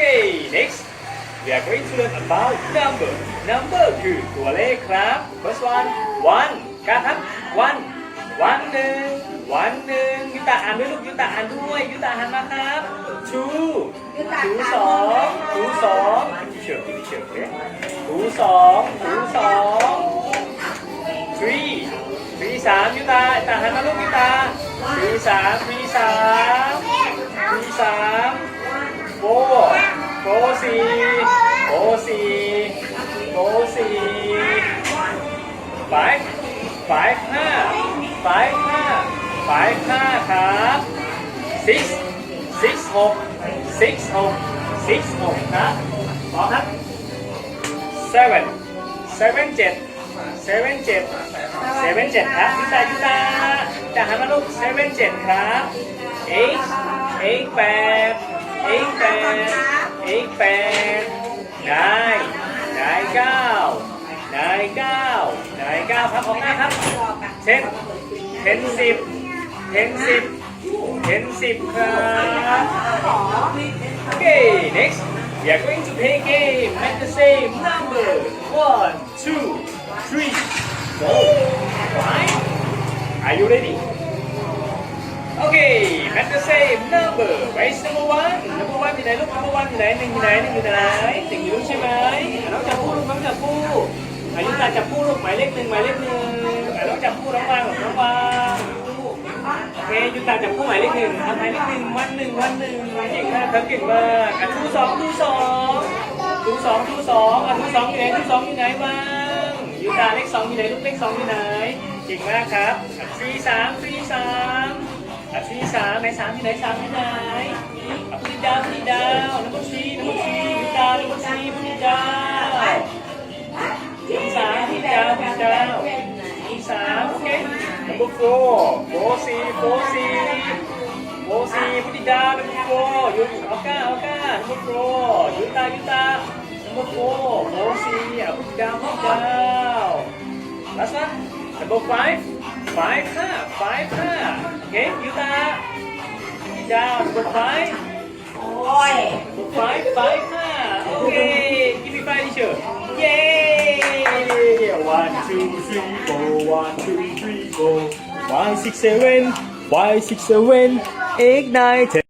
Okay next we are going to learn about number number คือตัวเลขครับ first one one การครับ one one หนึ่ง one หนึ่งยุตาอ่านด้วยลูกยุตาอ่านด้วยยุตาหันมาครับ two ตา two สอง two สองดีเฉิบพี่เฉิบเลย two สอง two สอง three three สามยุตาตาหันมาลูกยุตา three สาม three สาม ฝ่ายห้าฝ่ายห้าฝ่ายห้าครับ six six หก six หก six หกครับอครับ seven seven เจ็ด seven เจ็ด seven เจ็ดครับยุตายุตาจะหันมาลูก seven เจ็ดครับ eight eight แปด eight แปด eight แปด nine nine เก้า nine เก้า nine เก้าครับออกหน้าครับ ten ten สิบ ten สิบ ten สิบครับ Okay, next we are going to play a game at the same number. One, two, three, four, five. Are you ready? Okay, at the same number. Where's number one? Number one อยู่ไหนลูก number one อยู่ไหนหนึ่งอยู่ไหนหนึ่งอยู่ไหนหนึ่งอยู่ลูกใช่ไหมอะน้องจับคู่ลูกน้องจับคู่ อายุตารจับคู่ลูกหมายเลขหนึ่งหมายเลขหนึ่งอะน้องจับคู่น้องวางน้องวางโอเคอยุตาจับคู่หมายเลขหนึ่งอะหมายเลขหนึ่งวันหนึ่งวันหนึ่งเก่งมากครับเก่งมากอะทูสองทูสองทูสองทูสองอะทูสองอยู่ไหนทูสองอยู่ไหนบ้างยุตาเลขสองอยู่ไหนลูกเลขสองอยู่ไหนเก่งมากครับอะทรีสามทรีสามอะที่สามไหนสามที่ไหนสามที่ไหนอะพุทธิดาวพุทธิดาวน้ำมันชีน้ำมันชีพุทธิดาวน้ำมันชี number four four สี่ four สี่ four สี่พุทธิดาว number four ยุเอาก้าเอาก้า number four ยุตายุตา number four four สี่อ่ะพุทธิดาวพุทธิดาว last one number five five ห้า five ห้า okay ยุตา down number five โอ้ย number five five ห้า okay give me five teacher yay one two three four one two three four five six seven five